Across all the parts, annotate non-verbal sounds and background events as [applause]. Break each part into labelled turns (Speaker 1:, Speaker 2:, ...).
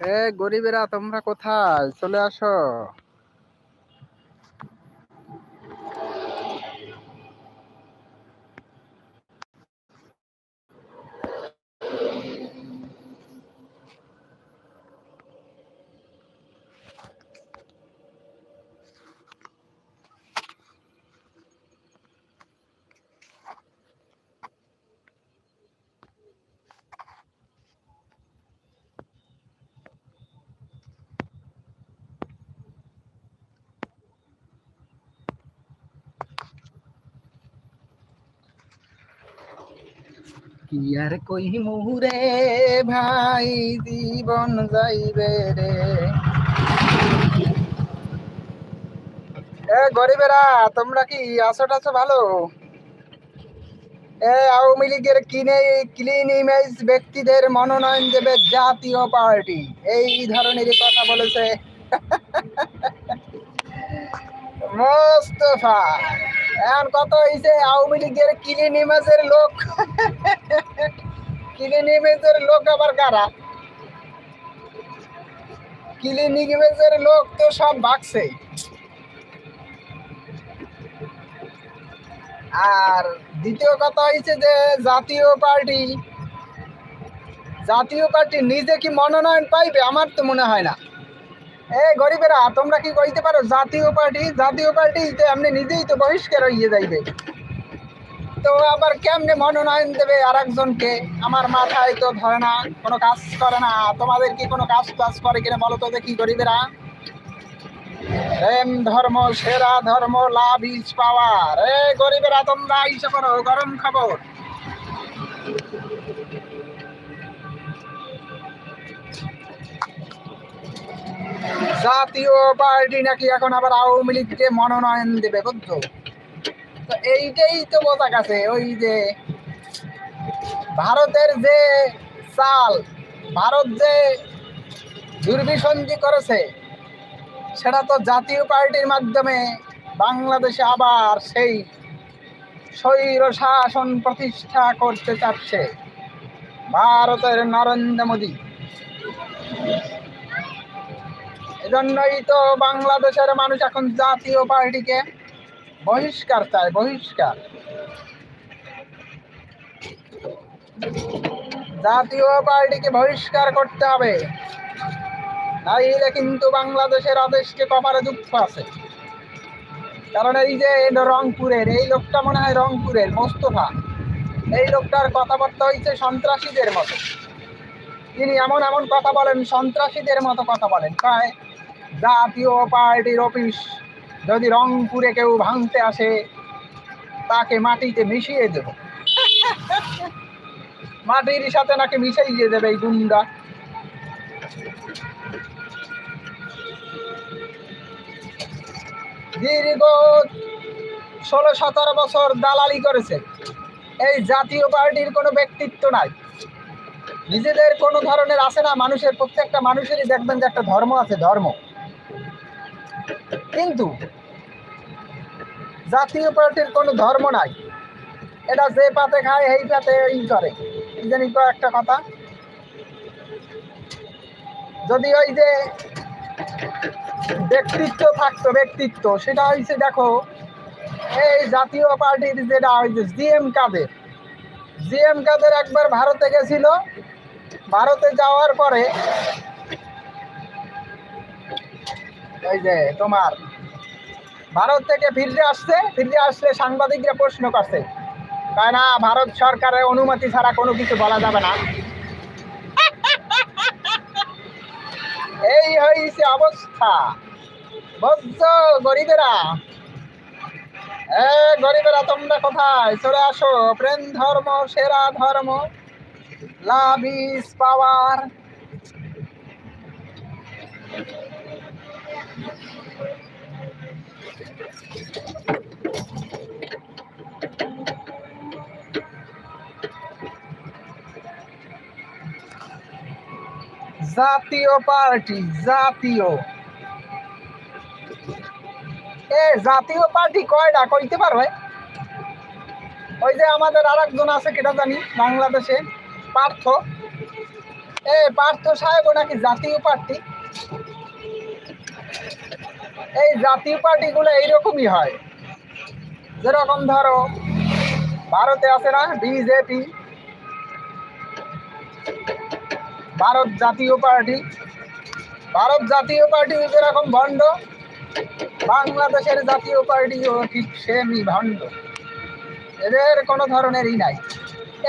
Speaker 1: এ গরিবেরা তোমরা কোথায়? চলে আসো। কি আর কই মুহুরে ভাই, জীবন যাইবে রে। এ গরিবেরা, তোমরা কি আছো টাছো ভালো? এ আওয়ামী লীগের কিনে ক্লিন ইমেজ ব্যক্তিদের মনোনয়ন দেবে জাতীয় পার্টি। এই ধরনের কথা বলেছে। মোস্তফা। এখন কত হয়েছে আওয়ামী লীগের ক্লিন ইমেজের লোক। ক্লিন ইমেজের লোক আবার কারা? ক্লিনিক ইমেজের লোক তো সব আর দ্বিতীয় কথা হয়েছে যে জাতীয় পার্টি জাতীয় পার্টি নিজে কি মনোনয়ন পাইবে? আমার তো মনে হয় না। এ, গরিবেরা, তোমরা কি কইতে পারো? জাতীয় পার্টি জাতীয় পার্টি তো এমনি নিজেই তো বহিষ্কার হইয়ে যাইবে। তো আবার কেমনে মনোনয়ন দেবে আর একজনকে আমার মাথায় তো ধরে না, কোনো কাজ করে না। তোমাদের কি কোনো কাজ কাজ করে কিনা বলো তো দেখি গরিবেরা। প্রেম ধর্ম, সেরা ধর্ম, লাভ ইজ পাওয়ার এ, গরিবেরা, তোমরা ইসে করো গরম খবর। জাতীয় পার্টি নাকি এখন আবার আওয়ামী লীগকে মনোনয়ন দেবে, বুঝছ? তো এইটাই তো বোঝা গেছে, ওই যে ভারতের যে চাল, ভারত যে দুর্বিসন্ধি করেছে, সেটা তো জাতীয় পার্টির মাধ্যমে বাংলাদেশে আবার সেই স্বৈর শাসন প্রতিষ্ঠা করতে চাচ্ছে ভারতের নরেন্দ্র মোদী। এজন্যই তো বাংলাদেশের মানুষ এখন জাতীয় পার্টিকে বহিষ্কার চায়, বহিষ্কার। জাতীয় পার্টিকে বহিষ্কার করতে হবে। নাইলে কিন্তু বাংলাদেশের আদেশকে কপালে দুঃখ আছে। কারণ এই যে রংপুরের, এই লোকটা মনে হয় রংপুরের, মোস্তফা। এই লোকটার কথাবার্তা হয়েছে সন্ত্রাসীদের মতো। তিনি এমন এমন কথা বলেন, সন্ত্রাসীদের মতো কথা বলেন। কয় জাতীয় পার্টির অফিস। যদি রংপুরে কেউ ভাঙতে আসে, তাকে মাটিতে মিশিয়ে দেব। [laughs] মাটির সাথে নাকি মিশাইয়ে দেবে এই গুন্ডা। দীর্ঘ ষোলো সতেরো বছর দালালি করেছে। এই জাতীয় পার্টির কোনো ব্যক্তিত্ব নাই। নিজেদের কোনো ধরনের আছে না, মানুষের প্রত্যেকটা মানুষেরই দেখবেন যে একটা ধর্ম আছে, ধর্ম। কিন্তু জাতীয় পার্টির কোনো ধর্ম নাই। এটা যে পাতে খায় এই পাতে ই করে। তো একটা কথা। যদি ওই যে ব্যক্তিত্ব থাকতো, ব্যক্তিত্ব, সেটা হয়েছে দেখো, এই জাতীয় পার্টির যেটা হয়েছে জিএম কাদের। জিএম কাদের একবার ভারতে গেছিল। ভারতে যাওয়ার পরে এই যে, তোমার। ভারত থেকে ফিরে আসছে ফিরে আসলে সাংবাদিকরা প্রশ্ন করছে। তাই না, ভারত সরকারের অনুমতি ছাড়া কোনো কিছু বলা যাবে না। এই হয়েছে অবস্থা। বুঝছ গরিবেরা? এ, গরিবেরা, তোমরা কোথায়? চলে আসো। প্রেম ধর্ম, সেরা ধর্ম, লাভ ইজ পাওয়ার। জাতীয় পার্টি, জাতীয়। এ, জাতীয় পার্টি কয়টা কইতে পারবে ওই যে আমাদের আর একজন আছে, কেটা জানি? বাংলাদেশে, পার্থ। এ, পার্থ সাহেব নাকি জাতীয় পার্টি। এই জাতীয় পার্টিগুলো এইরকমই হয়। যেরকম ধরো, ভারতে আছে না বিজেপি ভারত জাতীয় পার্টি। ভারত জাতীয় পার্টি যেরকম ভণ্ড, বাংলাদেশের জাতীয় পার্টিও ঠিক সেমই ভণ্ড। এদের কোনো ধরনেরই নাই।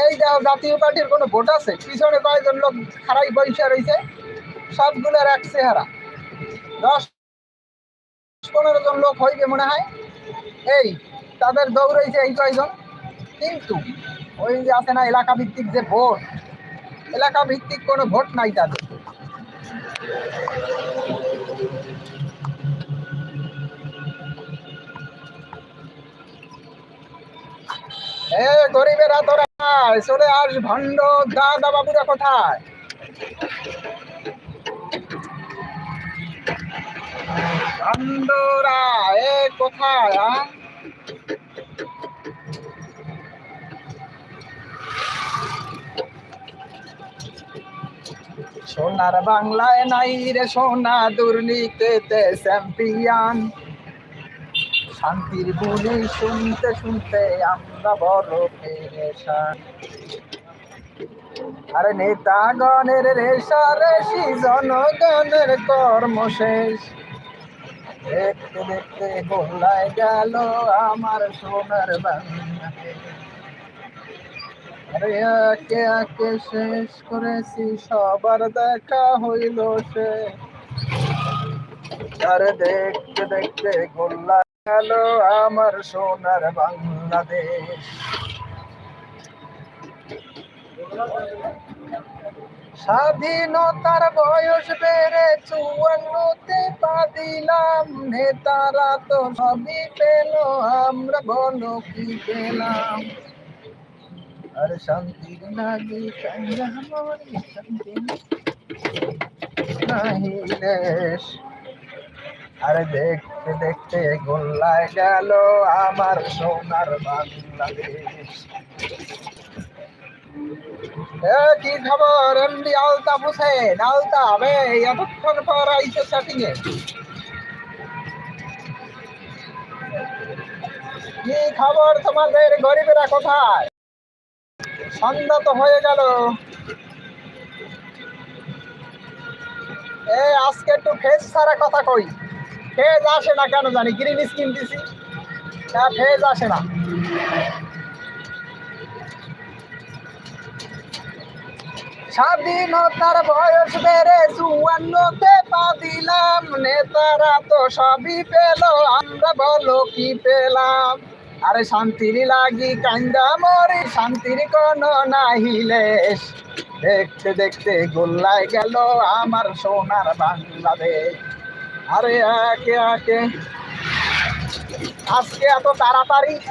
Speaker 1: এই জাতীয় পার্টির কোনো ভোট আছে, পিছনে কয়েকজন লোক খারাই বৈশা রয়েছে, সবগুলোর এক চেহারা। দশ পনেরো জন লোক হইবে মনে হয়। এই, তাদের দৌড়াইছে এই কয়জন? কিন্তু ওই যে আছে না এলাকা ভিত্তিক যে ভোট এলাকা ভিত্তিক কোনো ভোট নাই তাদের। এ, গরিবেরা তোরা, চলে আস, ভণ্ড দাদা বাবুরা কোথায়? ভণ্ডরা এ কোথায় সোনার বাংলায় নাই রে সোনা দুর্নীতিতে চ্যাম্পিয়ন শান্তির বুলি শুনতে শুনতে আমরা বড় পেরেশান। আরে নেতাগণের রেশা রেশি জনগণের কর্ম শেষ দেখতে দেখতে গোল্লায় গেল আমার সোনার বাংলাদেশ আরে একে শেষ করেছি, সবার দেখা হইল সে। আরে দেখতে দেখতে গোল্লা গেল আমার সোনার বাংলাদেশ। স্বাধীনতার বয়স বেড়ে চুয়ান্নতে পা দিলাম নেতারা তো সবই পেল, আমরা বলো কি পেলাম। আর শান্তি লাগি কাঙ্গামরি শান্তি নাহি দেশ। আরে দেখতে দেখতে গোল্লায় গেল আমার সোনার বাংলাদেশ। কি খবর, এমডি আলতা হোসেন? আলতা বে এতক্ষণ পর আইসে সেটিং এ? কি খবর তোমাদের? গরিবেরা কোথায়? সন্ধ্যা তো হয়ে গেল। এ, আজকে একটু ফেস ছাড়া কথা কই। ফেজ আসে না কেন জানি? গ্রিন স্কিন দিছি। ফেজ আসে না। স্বাধীনতার বয়স বেড়ে চুয়ান্নতে পা দিলাম। নেতারা তো সবই পেল, আমরা বলো কি পেলাম? আরে শান্তির লাগি কান্দা মরি, শান্তির কোনো নাহিলেশ দেখতে দেখতে গোল্লায় গেল আমার সোনার বাংলাদেশ। আরে একে একে আজকে এত তাড়াতাড়ি? [laughs]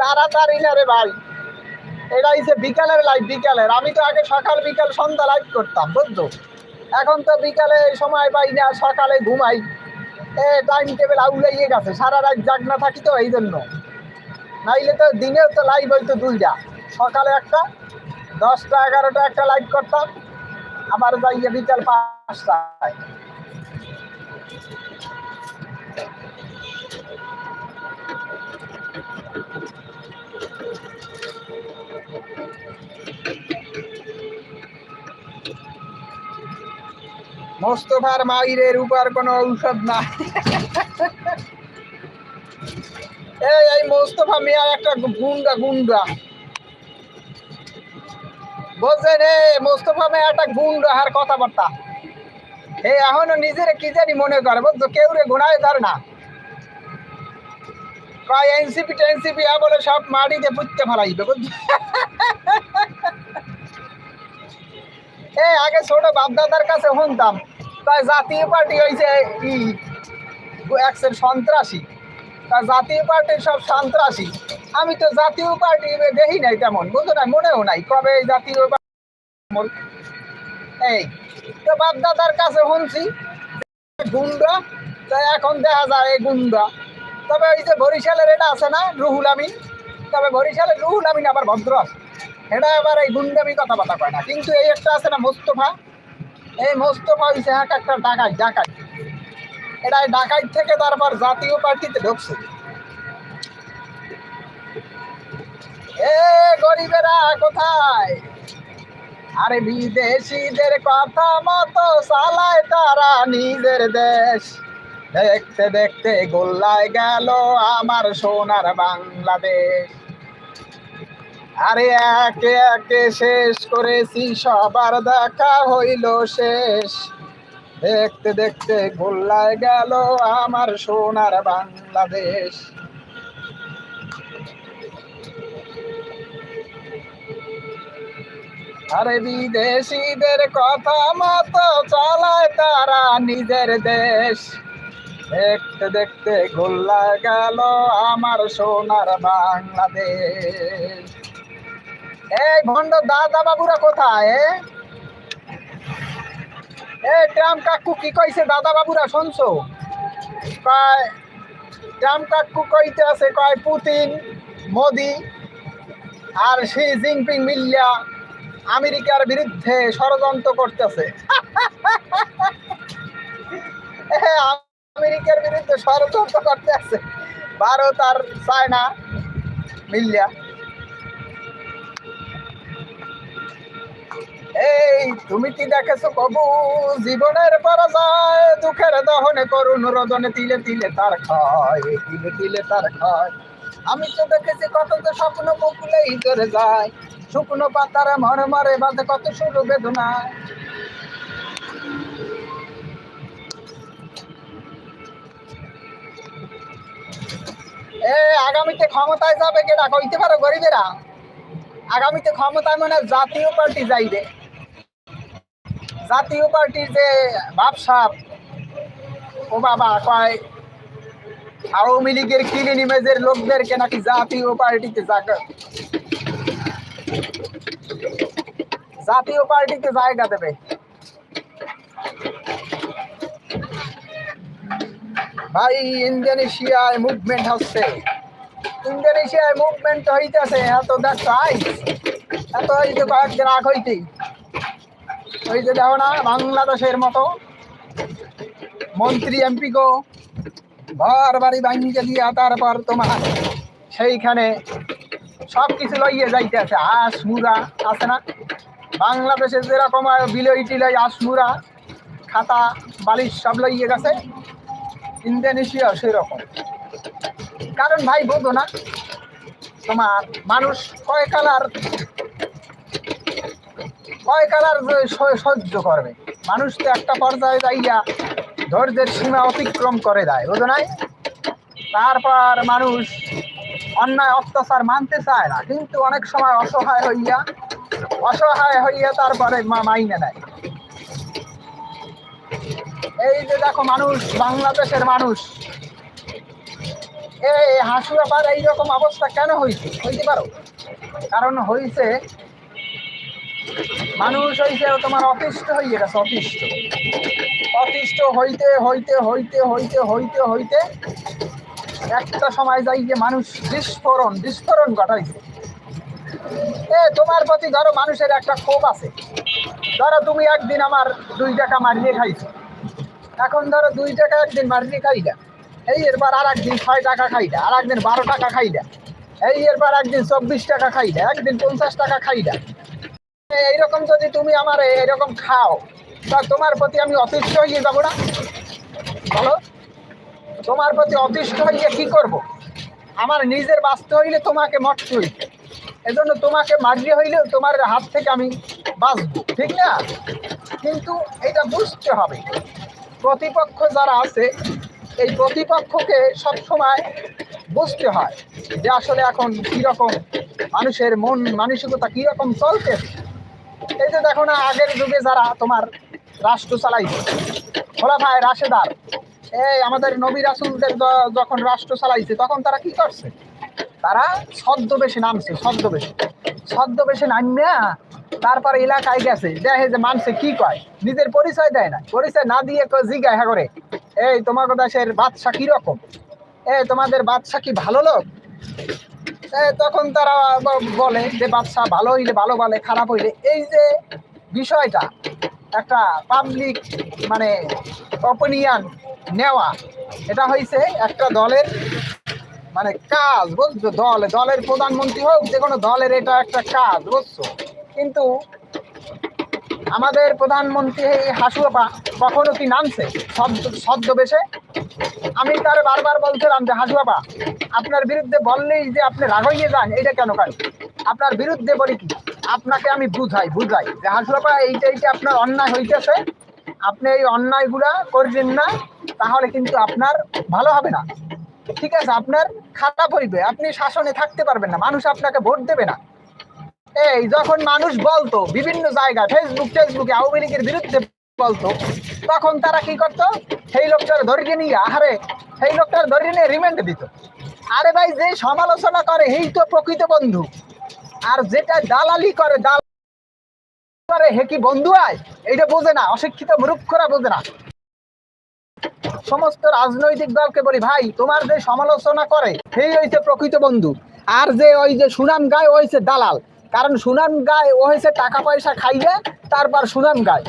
Speaker 1: তাড়াতাড়ি না রে ভাই। এটা হচ্ছে বিকালের লাইভ বিকালের। আমি তো আগে সকাল, বিকাল, সন্ধ্যা লাইভ করতাম, বুঝছ? এখন তো বিকালে সময় পাই না, সকালে ঘুমাই। এ টাইম টেবিল আউলাইয়ে গেছে, সারা রাত জাগ না থাকি তো এই জন্য। নাইলে তো দিনেও তো লাইভ হইতো দুইটা। সকালে একটা, দশটা, এগারোটা একটা লাইভ করতাম। আবার যাইয়ে বিকাল পাঁচটায়। মোস্তফার মাইরের উপর কোনো ঔষধ নাই। এই এই মোস্তফা মিয়া একটা গুন্ডা গুন্ডা। বলছেন, এ, মোস্তফা মিয়া একটা গুন্ডা আর কথাবার্তা। এ, এখনও নিজের কি জানি মনে করে বুঝছ কেউ রে গুণায় ধর না। কয়, এনসিপি টেনসিপি বলে সব মাটিতে পুঁততে ফেলাইবে বুঝছ আগে ছোট বাপদাদার কাছে শুনতাম। তাই জাতীয় পার্টি হয়েছে ই একশের সন্ত্রাসী। তা জাতীয় পার্টির সব সন্ত্রাসী। আমি তো জাতীয় পার্টি দেখি নাই তেমন, বুঝো না মনেও নাই কবে জাতীয় এই, তো বাপদাদার কাছে শুনছি গুন্ডা তা এখন দেখা যায় এই গুন্ডা তবে ওই যে বরিশালের এটা আছে না, রুহুল আমিন? তবে বরিশালের রুহুল আমিন আবার ভদ্র আছে। এটা আবার এই গুন্ডামি কথাবার্তা কয় না। কিন্তু এই একটা আছে না মোস্তফা। এই মোস্তফা হইছে এক একটা ডাকাই ডাকাই এটা ডাকাইত থেকে তারপর জাতীয় পার্টিতে ঢুকছে। এ গরিবেরা কোথায়? আরে বিদেশিদের কথা মতো চালায় তারা নিজের দেশ। দেখতে দেখতে গোল্লায় গেল আমার সোনার বাংলাদেশ। আরে একে একে শেষ করেছি, সবার দেখা হইল শেষ। দেখতে দেখতে গোল্লায় গেল আমার সোনার বাংলাদেশ। আরে বিদেশিদের কথা মতো চালায় তারা নিজের দেশ। দেখতে দেখতে গোল্লায় গেল আমার সোনার বাংলাদেশ। এই ভণ্ড দাদা বাবুরা কোথায়, এ? ট্রাম কাকু কি কইছে দাদা বাবুরা, শুনছো? কয়, ট্রাম কাকু কইতে আছে, কয়, পুতিন, মোদি আর শি জিনপিং মিল্লা আমেরিকার বিরুদ্ধে ষড়যন্ত্র করতেছে। [laughs] আমেরিকার বিরুদ্ধে ষড়যন্ত্র করতে আছে ভারত আর চায়না মিল্লা এই তুমি কি দেখেছ কবু জীবনের পরাজয়, দুঃখের দহনে করুণ রদনে তিলে তিলে তার খায় তিলে তিলে তার খায় আমি তো দেখেছি কত তো স্বপ্ন মুকুলেই চলে যায়। শুকনো পাতার মর মরে বাঁধে কত শুরু বেদনা এ, আগামীতে ক্ষমতায় যাবে কেটা কইতে পারো গরিবেরা। আগামীতে ক্ষমতায় মানে জাতীয় পার্টি যাইবে। জাতীয় পার্টির যে ভাবসাব, ও বাবা কয়, আওয়ামী লীগের কিলি নিমেজের লোকদেরকে নাকি জাতীয় পার্টিতে জায়গা জাতীয় পার্টিতে জায়গা দেবে। ভাই ইন্দোনেশিয়ায় মুভমেন্ট হচ্ছে। ইন্দোনেশিয়ায় মুভমেন্ট হইতেছে, এত দেখছ আই এত হইতে কয়েকদিন আগ হইতেই ওই যে দেখো না, বাংলাদেশের মতো মন্ত্রী, এমপি গো, ঘর বাড়ি ভাঙ্গে দিয়া তারপর তোমার সেইখানে সব কিছু লইয়ে যাইতে আছে হাঁস মুরা আছে না? বাংলাদেশে যেরকম বিলই টিলই হাঁস মুরা খাতা, বালিশ সব লইয়ে গেছে। ইন্দোনেশিয়া সেরকম। কারণ ভাই বোঝো না, তোমার মানুষ কয় কালার কয় কালার সহ্য করবে? মানুষ তো একটা পর্যায়ে যাইয়া ধৈর্যের সীমা অতিক্রম করে দেয়, বুঝো নাই? তারপর মানুষ অন্যায়, অত্যাচার মানতে চায় না, কিন্তু অনেক সময় অসহায় হইয়া অসহায় হইয়া তারপরে মাইনে নেয়। এই যে দেখো মানুষ, বাংলাদেশের মানুষ এই হাসুয়াপার এইরকম অবস্থা কেন হয়েছে? হইতে পারো? কারণ হয়েছে মানুষ হইছে তোমার অতিষ্ঠ হইয়ে গেছে অতিষ্ঠ। অতিষ্ঠ হইতে হইতে হইতে হইতে হইতে হইতে একটা সময় যাই যে মানুষ বিস্ফোরণ বিস্ফোরণ ঘটাইছে। এ, তোমার প্রতি ধরো মানুষের একটা ক্ষোভ আছে। ধরো তুমি একদিন আমার দুই টাকা মারিয়ে খাইছো। এখন ধরো দুই টাকা একদিন মারিয়ে খাইলা। এই এরবার আর একদিন ছয় টাকা খাইলা আর একদিন বারো টাকা খাইলা এই এরবার একদিন চব্বিশ টাকা খাইলা একদিন পঞ্চাশ টাকা খাইলা এ- এইরকম যদি তুমি আমার এইরকম খাও, তা তোমার প্রতি আমি অতিষ্ঠ হয়ে যাব না? বলো? তোমার প্রতি অতিষ্ঠ হইলে কি করব। আমার নিজের বাঁচতে হইলে তোমাকে মরতে হইবে। এজন্য তোমাকে মারিয়ে হইলেও তোমার হাত থেকে আমি বাঁচবো, ঠিক না? কিন্তু এটা বুঝতে হবে। প্রতিপক্ষ যারা আছে এই প্রতিপক্ষকে সবসময় বুঝতে হয় যে আসলে এখন কীরকম মানুষের মন, মানসিকতা কীরকম চলতেছে এই যে দেখো না, আগের যুগে যারা তোমার রাষ্ট্র চালাইছে খোলাফায় রাশেদার, এই আমাদের নবী রাসুলদের যখন রাষ্ট্র চালাইছে, তখন তারা কি করছে? তারা ছদ্মবেশে নামছে, ছদ্মবেশে। ছদ্মবেশে নামিয়া তারপর এলাকায় গেছে। দেখে যে মানুষে কি কয়? নিজের পরিচয় দেয় না। পরিচয় না দিয়ে জিজ্ঞাসা করে। এই তোমার দেশের বাদশা কীরকম এই তোমাদের বাদশা কি ভালো লোক? এ, তখন তারা বলে যে বাদশা ভালো হইলে ভালো বলে খারাপ হইলে। এই যে বিষয়টা একটা পাবলিক মানে অপিনিয়ন নেওয়া এটা হয়েছে একটা দলের মানে কাজ বুঝছ? দল দলের প্রধানমন্ত্রী হোক যে কোনো দলের এটা একটা কাজ বুঝছ? কিন্তু আমাদের প্রধানমন্ত্রী এই হাসুয়াপা কখনো কি নামছে? শব্দ ছদ্মবেশে আমি তার বারবার বলছিলাম যে হাসুয়াপা আপনার বিরুদ্ধে বললেই যে আপনি রাগ হয়ে যান এটা কেন কেন আপনার বিরুদ্ধে বলি কি? আপনাকে আমি বুঝাই বুঝাই যে হাসুয়াপা এইটা এইটা আপনার অন্যায় হইতেছে। আপনি এই অন্যায়গুলা করবেন না, তাহলে কিন্তু আপনার ভালো হবে না। ঠিক আছে, আপনার খারাপ হইবে। আপনি শাসনে থাকতে পারবেন না। মানুষ আপনাকে ভোট দেবে না। এই, যখন মানুষ বলতো, বিভিন্ন জায়গায় ফেসবুক ফেসবুকে আওয়ামী লীগের বিরুদ্ধে বলতো, তখন তারা কি করতো? সেই লোকটার ধরিয়ে নিয়ে, আহারে, সেই লোকটার ধরিয়ে নিয়ে রিমান্ড দিত। আরে ভাই, যে সমালোচনা করে, এই তো প্রকৃত বন্ধু। আর যেটা দালালি করে দাল করে, হে কি বন্ধু আয়? এইটা বোঝে না, অশিক্ষিত মূর্খরা বোঝে না। সমস্ত রাজনৈতিক দলকে বলি, ভাই, তোমার যে সমালোচনা করে, সেই হইছে প্রকৃত বন্ধু। আর যে ওই যে সুনাম গায় হইছে দালাল। কারণ সুনাম গায় ও হয়েছে টাকা পয়সা খাইয়ে তারপর সুনাম গায়।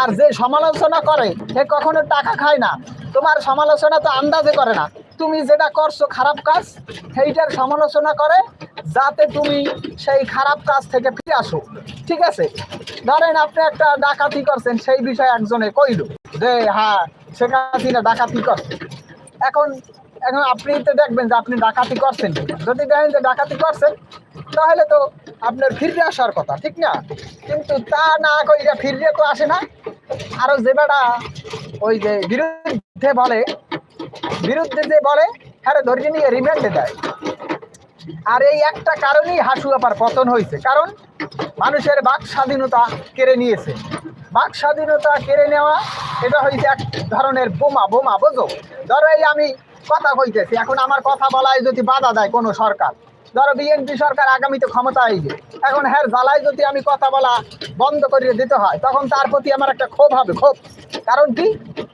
Speaker 1: আর যে সমালোচনা করে, সে কখনো টাকা খায় না। তোমার সমালোচনা তো আন্দাজে করে না। তুমি যেটা করছ খারাপ কাজ, সেইটার সমালোচনা করে, যাতে তুমি সেই খারাপ কাজ থেকে ফিরে আসো। ঠিক আছে? ধরেন আপনি একটা ডাকাতি করছেন, সেই বিষয়ে একজনে কইল যে হ্যাঁ হাসিনা ডাকাতি করছে। এখন এখন আপনি তো দেখবেন যে আপনি ডাকাতি করছেন। যদি দেখেন যে ডাকাতি করছেন, তাহলে তো আপনার ফিরে আসার কথা, ঠিক না? কিন্তু তা না কইরা ফিরে তো আসে না। আরও যে বেটা ওই যে বিরুদ্ধে বলে, বিরুদ্ধে যে বলে হ্যাঁ ধরিয়ে নিয়ে রিমান্ডে দেয়। আর এই একটা কারণেই হাসু আপার পতন হয়েছে। কারণ মানুষের বাক স্বাধীনতা কেড়ে নিয়েছে। বাক স্বাধীনতা কেড়ে নেওয়া, এটা হয়েছে এক ধরনের বোমা বোমা, বোঝো? ধরো এই আমি কথা কইতেছি। এখন আমার কথা বলায় যদি বাধা দেয় কোনো সরকার, ধরো বিএনপি সরকার আগামীতে ক্ষমতা আইবে, এখন হ্যাঁ জ্বালায় যদি আমি কথা বলা বন্ধ করিয়ে দিতে হয়, তখন তার প্রতি আমার একটা ক্ষোভ হবে, ক্ষোভ। কারণ কি?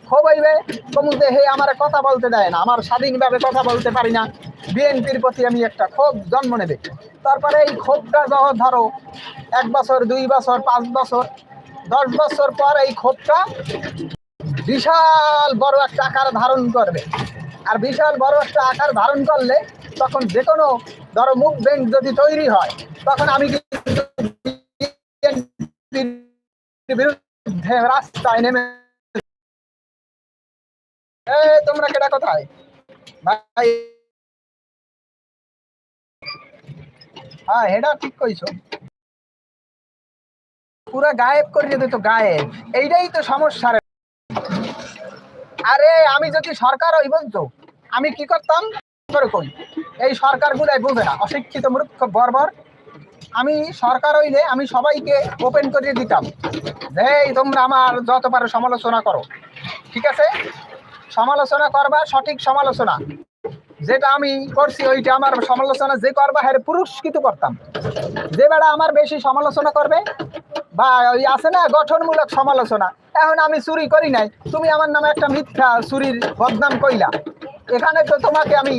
Speaker 1: ক্ষোভ হইবে, কমুতে হে আমার কথা বলতে দেয় না, আমার স্বাধীনভাবে কথা বলতে পারি না। বিএনপির প্রতি আমি একটা ক্ষোভ জন্ম নেবে। তারপরে এই ক্ষোভটা যখন ধরো এক বছর, দুই বছর, পাঁচ বছর, দশ বছর পর এই ক্ষোভটা বিশাল বড় একটা আকার ধারণ করবে। আর বিশাল বড় একটা আকার ধারণ করলে তখন যে কোনো ধরো মুভমেন্ট যদি তৈরি হয়, তখন আমি বিরুদ্ধে রাস্তায় নেমে তোমরা কেটা কোথায়? ভাই। হ্যাঁ এটা ঠিক কইছো। পুরা গায়েব করে দিত গায়েব। এইটাই তো সমস্যা রে আরে আমি যদি সরকার হই বলতো আমি কি করতাম? করে কই এই সরকারগুলাই বুঝে না। অশিক্ষিত মূর্খ, বর্বর। আমি সরকার হইলে আমি সবাইকে ওপেন করে দিতাম। এই তোমরা আমার যত পারো সমালোচনা করো। ঠিক আছে? সমালোচনা করবা, সঠিক সমালোচনা। যেটা আমি করছি, ওইটা আমার সমালোচনা যে করবা হ্যাঁ পুরস্কৃত করতাম। যে বেড়া আমার বেশি সমালোচনা করবে, বা ওই আছে না, গঠনমূলক সমালোচনা। এখন আমি চুরি করি নাই, তুমি আমার নামে একটা মিথ্যা চুরির বদনাম কইলা। এখানে তো তোমাকে আমি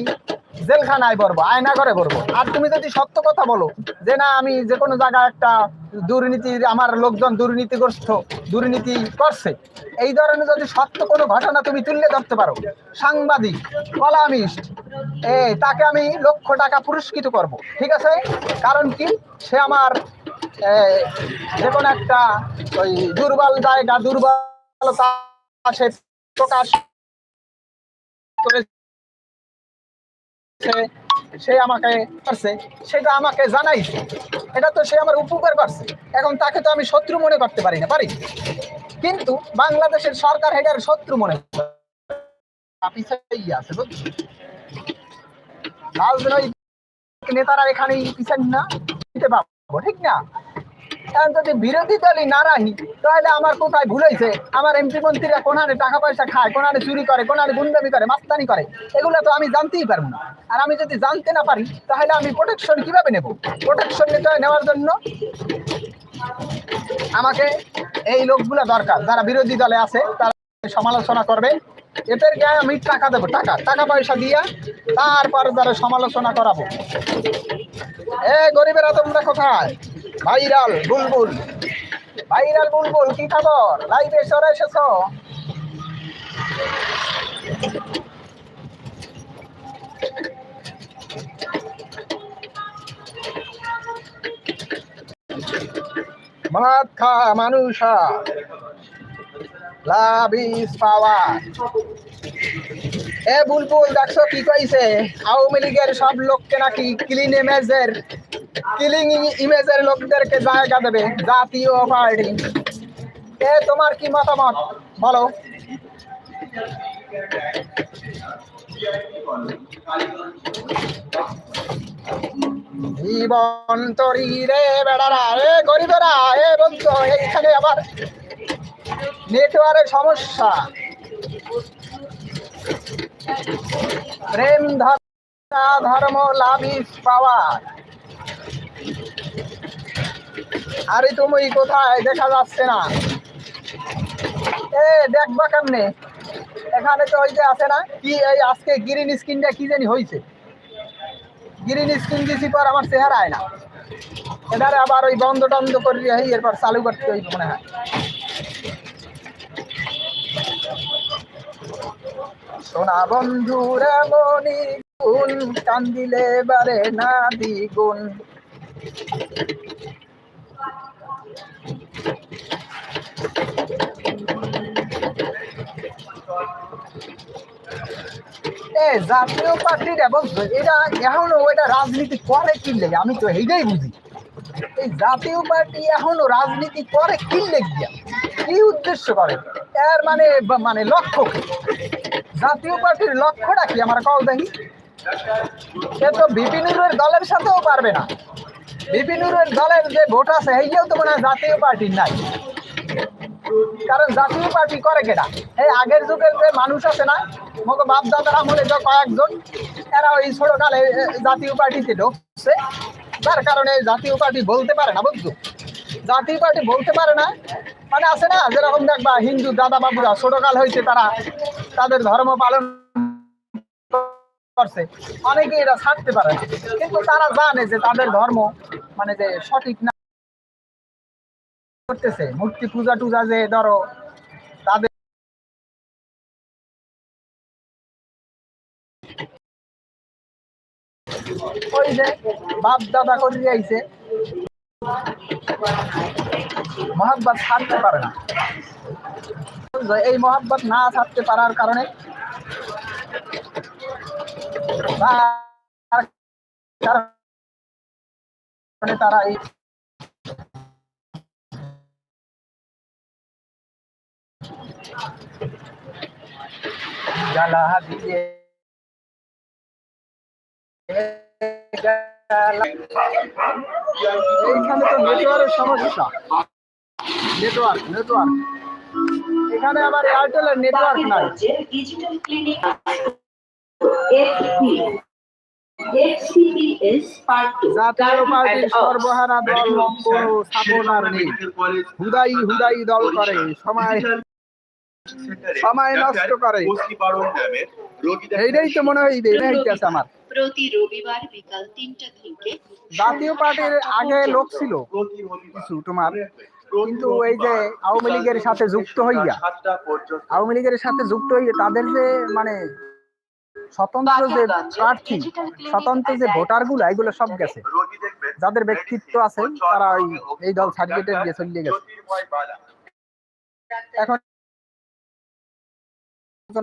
Speaker 1: জেলখানায় পড়ব আয়না করে পড়ব আর তুমি যদি সত্য কথা বলো যে না, আমি যে কোনো জায়গায় একটা দুর্নীতির আমার লোকজন দুর্নীতিগ্রস্ত, দুর্নীতি করছে, এই ধরনের যদি সত্য কোনো ঘটনা তুমি তুললে ধরতে পারো, সাংবাদিক, কলামিস্ট, এ, তাকে আমি লক্ষ টাকা পুরস্কৃত করব, ঠিক আছে? কারণ কি? সে আমার যে কোনো একটা ওই দুর্বল জায়গা, দুর্বলতা সে প্রকাশ করেছে। সে আমাকে করছে সেটা আমাকে জানাইছে। এটা তো সে আমার উপকার করছে। এখন তাকে তো আমি শত্রু মনে করতে পারি না, পারি। কিন্তু বাংলাদেশের সরকার হেটার শত্রু মনে আছে রাজনৈতিক নেতারা এখানেই পিছান না ঠিক না? যদি বিরোধী দলই না রাহি, তাহলে আমার কোথায় ভুল হয়েছে? আমার এমপি মন্ত্রীরা কোনারে টাকা পয়সা খায় কোনারে চুরি করে কোনারে গুন্ডামি করে, মাস্তানি করে, এগুলো তো আমি জানতেই পারব না। আর আমি যদি জানতে না পারি, তাহলে আমি প্রোটেকশন কীভাবে নেব? প্রোটেকশন নিতে নেওয়ার জন্য আমাকে এই লোকগুলো দরকার, যারা বিরোধী দলে আছে তারা সমালোচনা করবে। এদেরকে আমি টাকা দেবো, টাকা টাকা পয়সা দিয়া তারপর যারা সমালোচনা করাবো। এ গরিবেরা তোমরা কোথায়? ভাইরাল বুলবুল। ভাইরাল বুলবুল কি খবর? লাইভে চলে এসেছ। খা লাভিস পাওয়া। এ বুলবুল, দেখছ কি কইছে? আওয়ামী লীগের সব লোককে নাকি ক্লিন ইমেজের কিলিং ইমেজের লোকদেরকে জায়গা দেবে, জাতীয় পার্টি এ, তোমার কি মতামত? বলো। জীবন তরি রে বেড়ারা, এ গরিবেরা, এ বন্ধু, এইখানে আবার নেটওয়ার্কের সমস্যা। প্রেম ধর্ম লাভিস পাওয়া আরে তুমি কোথায়? দেখা যাচ্ছে না। এ, দেখবা কেমনে? এখানে তো ওই যে আছে না? কি এই আজকে গ্রিন স্ক্রিনটা কি জানি হয়েছে গ্রিন স্ক্রিন দিছি পর আমার চেহারা আয় না। এবারে আবার ওই বন্ধ টন্ধ করে এরপর চালু করতে হইব মনে হয়। সোনা বন্ধুর মনি গুণ কান্দিলে বারে না দ্বিগুণ। জাতীয় পার্টিটা বলছো এটা এখনও ওইটা রাজনীতি করে কি লেগে? আমি তো এইটাই বুঝি। এই জাতীয় পার্টি এখনও রাজনীতি করে কি লেগে? কি উদ্দেশ্য করে। এর মানে মানে লক্ষ্য? জাতীয় পার্টির লক্ষ্যটা কি? আমার কল দেখি। সে তো বিপিনুরের দলের সাথেও পারবে না। বিপিনুরের দলের যে ভোট আছে এইটাও তো মনে হয় জাতীয় পার্টির নাই। কারণ জাতীয় পার্টি করে কেটা এই আগের যুগের যে মানুষ আছে না, মগ বাপ দাদার আমলে যে কয়েকজন, এরা ওই ছোটকালে জাতীয় পার্টিতে ঢুকছে। যার কারণে জাতীয় পার্টি বলতে পারে না, বুঝছ? জাতীয় পার্টি বলতে পারে না। মানে আছে না, যেরকম দেখবা হিন্দু দাদা বাবুরা ছোটকাল হয়েছে তারা তাদের ধর্ম পালন করছে। অনেকে এটা ছাড়তে পারে কিন্তু তারা জানে যে তাদের ধর্ম মানে যে সঠিক না করতেছে। মূর্তি পূজা টুজা যে ধরো, তাদের ওই যে বাপ দাদা করে আইছে মহাব্বত ছাড়তে পারে না এই মহাব্বত না ছাড়তে পারার কারণে তার কারণে তারা এই জ্বালা দিয়ে তো নেটওয়ার্কের সমস্যা। Network network. এখানে আবার নেটওয়ার্ক নাই।
Speaker 2: ডিজিটাল ক্লিনিক এফপি
Speaker 1: সর্বহারা নেই। হুদাই হুদাই দল করে। সময় সময় নষ্ট করে। এইটাই তো মনে হয় আমার।
Speaker 2: প্রতি রবিবার বিকাল তিনটা থেকে
Speaker 1: জাতীয় পার্টির আগে লোক ছিল। কিছু তোমার। কিন্তু এই যে আওয়ামী লীগের সাথে যুক্ত হইয়া আওয়ামী লীগের সাথে যুক্ত হইয়া তাদের যে মানে স্বতন্ত্র যে প্রার্থী স্বতন্ত্র যে ভোটারগুলো এগুলো সব গেছে। যাদের ব্যক্তিত্ব আছে তারা ওই এই দল সার্টিফিকেট দিয়ে চলিয়ে গেছে। এখন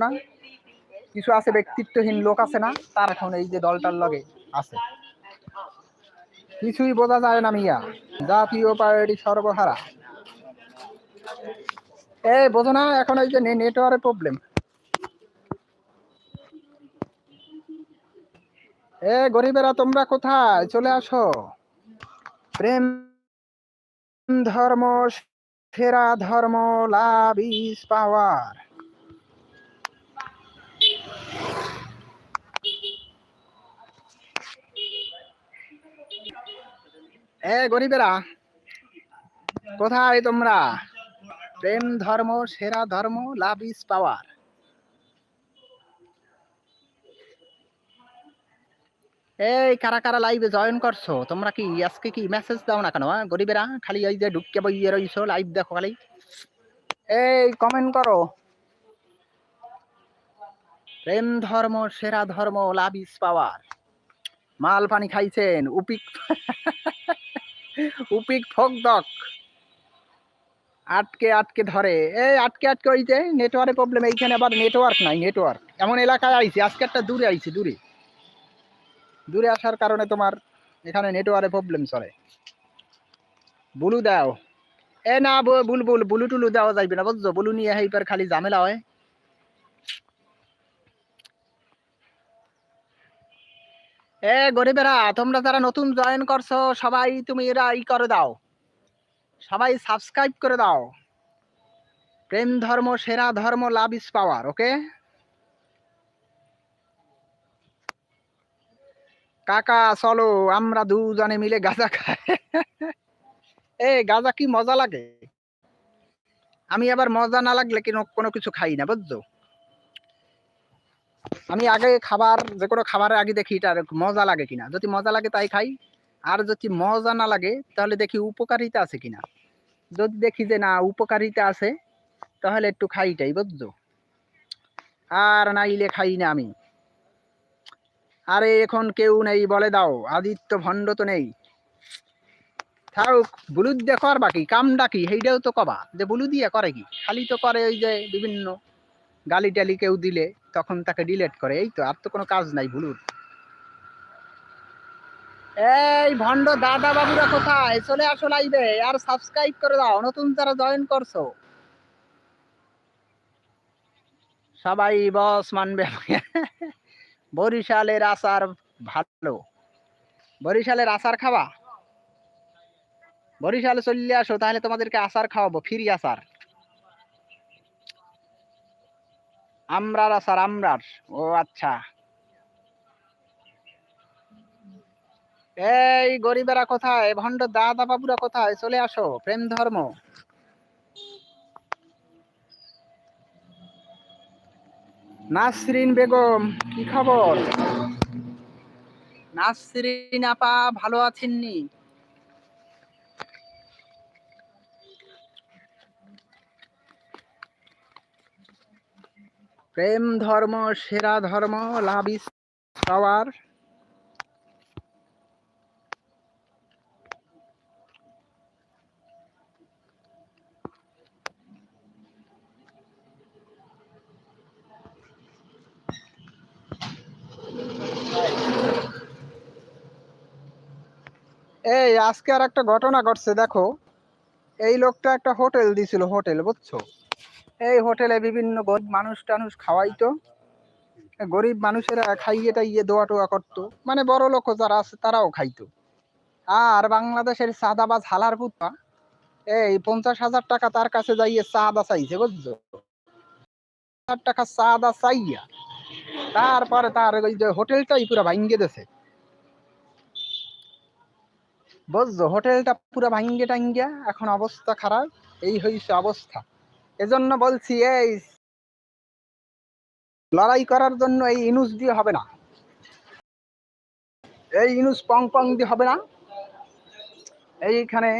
Speaker 1: না কিছু আছে, ব্যক্তিত্বহীন লোক আছে না, তার এখন এই যে দলটার লগে আছে। কিছুই বোঝা যায় না মিয়া। জাতীয় পার্টি সর্বহারা। এ, বোঝো না, এখন এই যে নেটওয়ার্কের প্রবলেম এ, গরিবেরা, তোমরা কোথায়? চলে আসো। প্রেম ধর্ম, সেরা ধর্ম, লাভ ইস পাওয়ার। এ গরিবেরা, কোথায় তোমরা? প্রেম ধর্ম, সেরা ধর্ম, লাভ ইস পাওয়ার এই কারা কারা লাইভে জয়েন করছ? তোমরা কি আজকে কি মেসেজ দাও না কেন হ্যাঁ? গরিবেরা, খালি এই যে ঢুকে বইয়ে রইছো লাইভ দেখো খালি। এই কমেন্ট করো। প্রেম ধর্ম, সেরা ধর্ম, লাভ ইস পাওয়ার মাল পানি খাইছেন, উপিক [laughs] উপিক ফোক দক আটকে আটকে ধরে। এই আটকে আটকে ওই যে নেটওয়ার্কের প্রবলেম এইখানে আবার নেটওয়ার্ক নাই নেটওয়ার্ক এমন এলাকায় আইছি, আজকে একটা দূরে আইছি, দূরে। দূরে আসার কারণে তোমার এখানে নেটওয়ার্কের প্রবলেম চলে। বুলু দাও। এ না বুলবুল, বুলু টুলু দেওয়া যাইবে না, বুঝছ? বুলু নিয়ে হেইপার খালি ঝামেলা হয়। এ গরিবেরা, তোমরা যারা নতুন জয়েন করছ, সবাই তুমি এরা ই করে দাও। সবাই সাবস্ক্রাইব করে দাও। প্রেম ধর্ম, সেরা ধর্ম লাভ ইস পাওয়ার ওকে কাকা, চলো, আমরা দুজনে মিলে গাঁজা খাই। এ, গাঁজা কি মজা লাগে? আমি আবার মজা না লাগলে কোনো কিছু খাই না, বুঝছ? আমি আগে খাবার যে কোনো খাবারের আগে দেখি এটা মজা লাগে কিনা। যদি মজা লাগে তাই খাই। আর যদি মজা না লাগে, তাহলে দেখি উপকারিতা আছে কিনা। যদি দেখি যে না, উপকারিতা আছে, তাহলে একটু খাইটাই, বুঝছ? আর নাইলে খাই না আমি। আরে এখন কেউ নেই, বলে দাও। আদিত্য ভণ্ড তো নেই। থাক বুলুদ দিয়ে কর বাকি। কামটা কি সেইটাও তো কবা। যে বুলু দিয়ে করে কি? খালি তো করে ওই যে বিভিন্ন গালি টালি কেউ দিলে। তখন তাকে ডিলেট করে। এই তো, আর তো কোনো কাজ নাই, ভুলুর। এই ভণ্ড দাদা বাবুরা কোথায়? চলে আসো লাইভে আর সাবস্ক্রাইব করে দাও, নতুন যারা জয়েন করছ। সবাই বস মানবে। বরিশালের আচার ভালো। বরিশালের আচার খাওয়া বরিশালে চলে আসো, তাহলে তোমাদেরকে আচার খাওয়াবো, ফ্রি আচার। আমরার আচার আমরার। ও আচ্ছা। এই গরিবেরা কোথায়? ভণ্ড দাদা বাবুরা কোথায়? চলে আসো, প্রেম ধর্ম। নাসরিন বেগম, কি খবর? নাসরিন আপা, ভালো আছেননি প্রেম ধর্ম, সেরা ধর্ম, লাভ ইস পাওয়ার। এই, আজকে আর একটা ঘটনা ঘটছে, দেখো। এই লোকটা একটা হোটেল দিছিল, হোটেল, বুঝছ? এই হোটেলে বিভিন্ন গরিব মানুষ টানুষ খাওয়াইতো। গরিব মানুষেরা খাইয়ে টাইয়ে দোয়া টোয়া করতো। মানে বড় লোক যারা আছে তারাও খাইতো। আর বাংলাদেশের সাদাবাজ হালার পুতা এই পঞ্চাশ হাজার টাকা তার কাছে যাইয়ে চাঁদা চাইছে, বুঝছ? হাজার টাকা চাঁদা চাইয়া তারপরে তার ওই যে হোটেলটাই পুরো ভাঙ্গে দিছে। বুঝছ? হোটেলটা পুরো ভাঙ্গে টাঙ্গিয়া এখন অবস্থা খারাপ। এই হয়েছে অবস্থা। এজন্য বলছি, এই লড়াই করার জন্য এই ইনুস দিয়ে হবে না। এই ইনুস পং পং দিয়ে হবে না। এইখানে